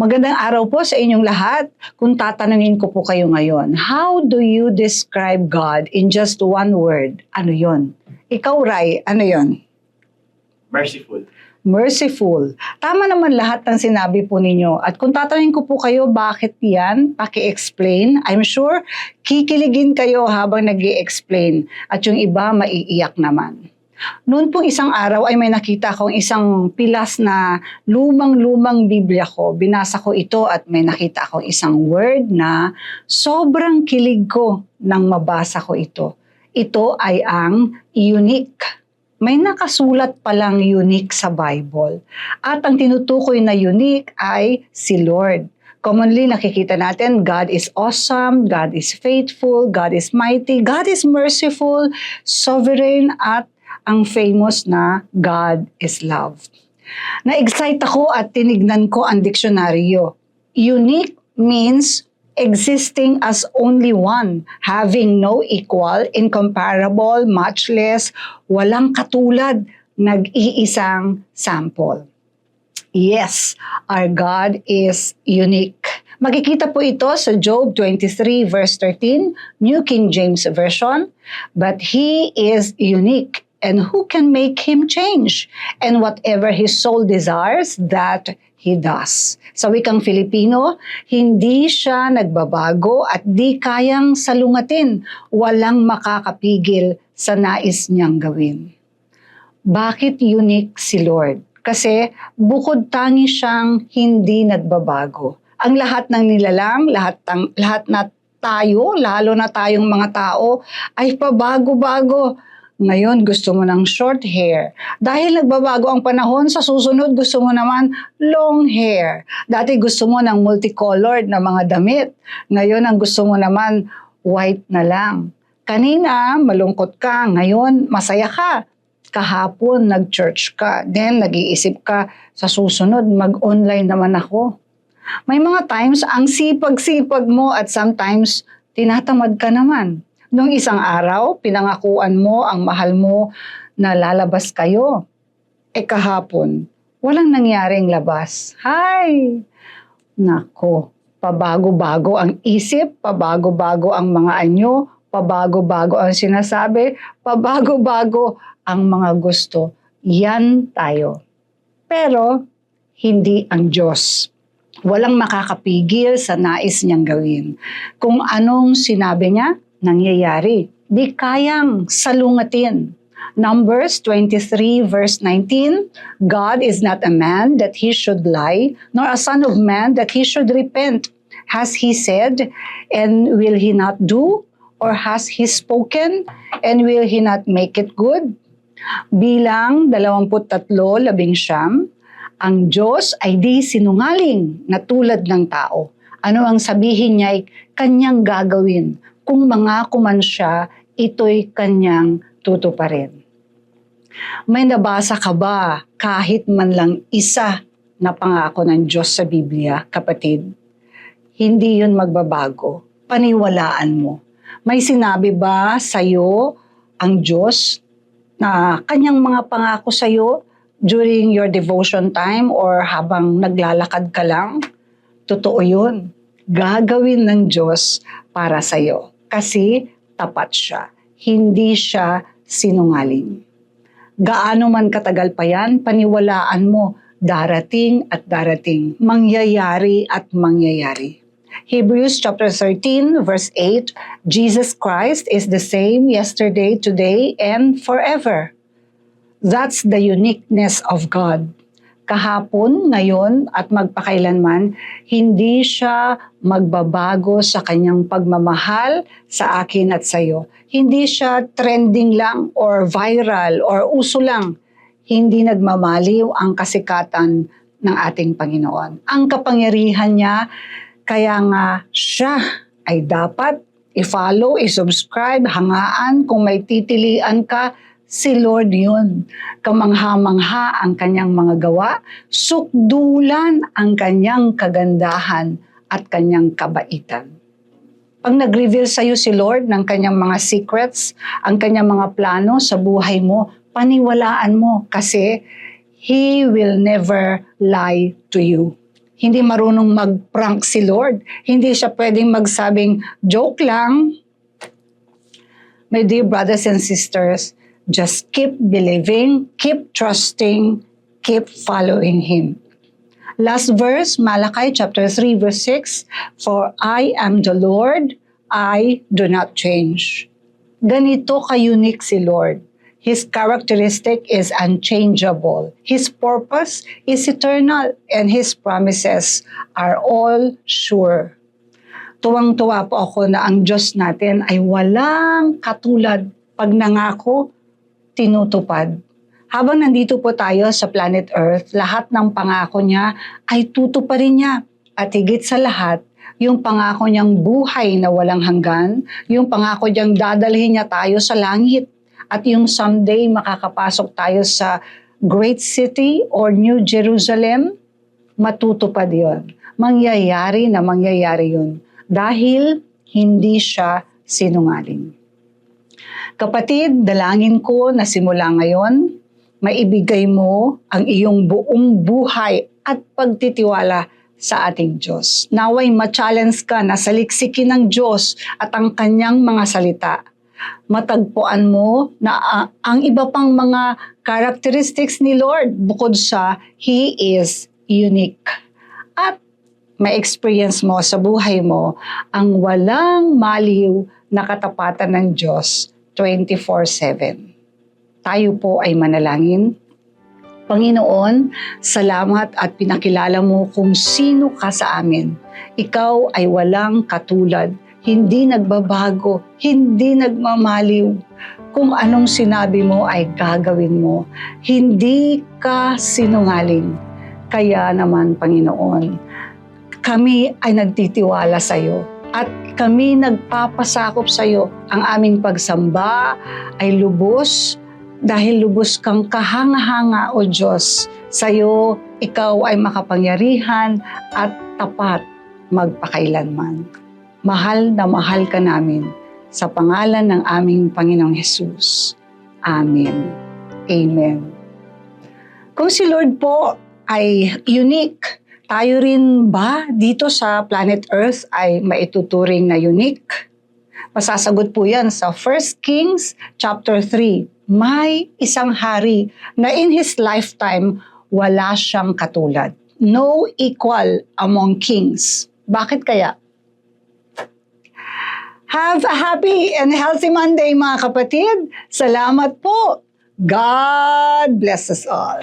Magandang araw po sa inyong lahat. Kung tatanungin ko po kayo ngayon, how do you describe God in just one word? Ano yon? Ikaw, Rai, ano yon? Merciful. Merciful. Tama naman lahat ng sinabi po ninyo. At kung tatanungin ko po kayo, bakit yan? Paki-explain. I'm sure kikiligin kayo habang nag explain At yung iba, maiiyak naman. Noon pong isang araw ay may nakita akong isang pilas na lumang-lumang Biblia ko. Binasa ko ito at may nakita akong isang word na sobrang kilig ko nang mabasa ko ito. Ito ay ang unique. May nakasulat palang unique sa Bible. At ang tinutukoy na unique ay si Lord. Commonly nakikita natin, God is awesome, God is faithful, God is mighty, God is merciful, sovereign, at ang famous na God is love. Na-excite ako at tinignan ko ang diksyonaryo. Unique means existing as only one, having no equal, incomparable, matchless, walang katulad, nag-iisang sample. Yes, our God is unique. Makikita po ito sa Job 23 verse 13, New King James Version. But He is unique and who can make him change? And whatever his soul desires, that he does. Sa wikang Filipino, hindi siya nagbabago at di kayang salungatin. Walang makakapigil sa nais niyang gawin. Bakit unique si Lord? Kasi bukod tangi siyang hindi nagbabago. Ang lahat ng nilalang, lahat, ng, lahat na tayo, lalo na tayong mga tao, ay pabago-bago ngayon, gusto mo ng short hair. Dahil nagbabago ang panahon, sa susunod gusto mo naman long hair. Dati gusto mo ng multicolored na mga damit. Ngayon, ang gusto mo naman white na lang. Kanina, malungkot ka. Ngayon, masaya ka. Kahapon, nag-church ka. Then, nag-iisip ka, sa susunod, mag-online naman ako. May mga times, ang sipag-sipag mo at sometimes, tinatamad ka naman. Nung isang araw, pinangakuan mo ang mahal mo na lalabas kayo. E kahapon, walang nangyaring labas. Hay! Nako, pabago-bago ang isip, pabago-bago ang mga anyo, pabago-bago ang sinasabi, pabago-bago ang mga gusto. Yan tayo. Pero, hindi ang Diyos. Walang makakapigil sa nais niyang gawin. Kung anong sinabi niya, nangyayari. Di kayang salungatin. Numbers 23 verse 19, God is not a man that he should lie, nor a son of man that he should repent. Has he said, and will he not do? Or has he spoken, and will he not make it good? Bilang 23, labing siyam, ang Diyos ay di sinungaling na tulad ng tao. Ano ang sabihin niya ay kanyang gagawin kung mangako man siya, ito'y kanyang tutuparin. May nabasa ka ba kahit man lang isa na pangako ng Diyos sa Biblia, kapatid? Hindi yun magbabago. Paniwalaan mo. May sinabi ba sa iyo ang Diyos na kanyang mga pangako sa iyo during your devotion time or habang naglalakad ka lang? Totoo yun. Gagawin ng Diyos para sa iyo kasi tapat siya. Hindi siya sinungaling. Gaano man katagal pa yan, paniwalaan mo, darating at darating, mangyayari at mangyayari. Hebrews chapter 13 verse 8, Jesus Christ is the same yesterday, today, and forever. That's the uniqueness of God kahapon, ngayon at magpakailanman, hindi siya magbabago sa kanyang pagmamahal sa akin at sa iyo. Hindi siya trending lang or viral or uso lang. Hindi nagmamaliw ang kasikatan ng ating Panginoon. Ang kapangyarihan niya, kaya nga siya ay dapat i-follow, i-subscribe, hangaan kung may titilian ka, Si Lord yun. Kamangha-mangha ang kanyang mga gawa, sukdulan ang kanyang kagandahan at kanyang kabaitan. Pag nag-reveal sa iyo si Lord ng kanyang mga secrets, ang kanyang mga plano sa buhay mo, paniwalaan mo kasi He will never lie to you. Hindi marunong mag-prank si Lord. Hindi siya pwedeng magsabing joke lang. My dear brothers and sisters, just keep believing, keep trusting, keep following Him. Last verse, Malachi chapter 3 verse 6, For I am the Lord, I do not change. Ganito ka-unique si Lord. His characteristic is unchangeable. His purpose is eternal and His promises are all sure. Tuwang-tuwa po ako na ang Diyos natin ay walang katulad pag nangako, tinutupad. Habang nandito po tayo sa planet Earth, lahat ng pangako niya ay tutuparin niya. At higit sa lahat, yung pangako niyang buhay na walang hanggan, yung pangako niyang dadalhin niya tayo sa langit, at yung someday makakapasok tayo sa great city or New Jerusalem, matutupad yon. Mangyayari na mangyayari yun. Dahil hindi siya sinungaling. Kapatid, dalangin ko na simula ngayon, maibigay mo ang iyong buong buhay at pagtitiwala sa ating Diyos. Naway ma-challenge ka na saliksikin ng Diyos at ang kanyang mga salita. Matagpuan mo na ah, ang iba pang mga characteristics ni Lord bukod sa He is unique. At may experience mo sa buhay mo ang walang maliw na katapatan ng Diyos 24-7. Tayo po ay manalangin. Panginoon, salamat at pinakilala mo kung sino ka sa amin. Ikaw ay walang katulad, hindi nagbabago, hindi nagmamaliw. Kung anong sinabi mo ay gagawin mo. Hindi ka sinungaling. Kaya naman, Panginoon, kami ay nagtitiwala sa iyo at kami nagpapasakop sa iyo. Ang aming pagsamba ay lubos dahil lubos kang kahanga-hanga o Diyos. Sa iyo, ikaw ay makapangyarihan at tapat magpakailanman. Mahal na mahal ka namin sa pangalan ng aming Panginoong Hesus. Amen. Amen. Kung si Lord po ay unique, tayo rin ba dito sa planet Earth ay maituturing na unique? Masasagot po yan sa 1 Kings chapter 3. May isang hari na in his lifetime wala siyang katulad. No equal among kings. Bakit kaya? Have a happy and healthy Monday mga kapatid. Salamat po. God bless us all.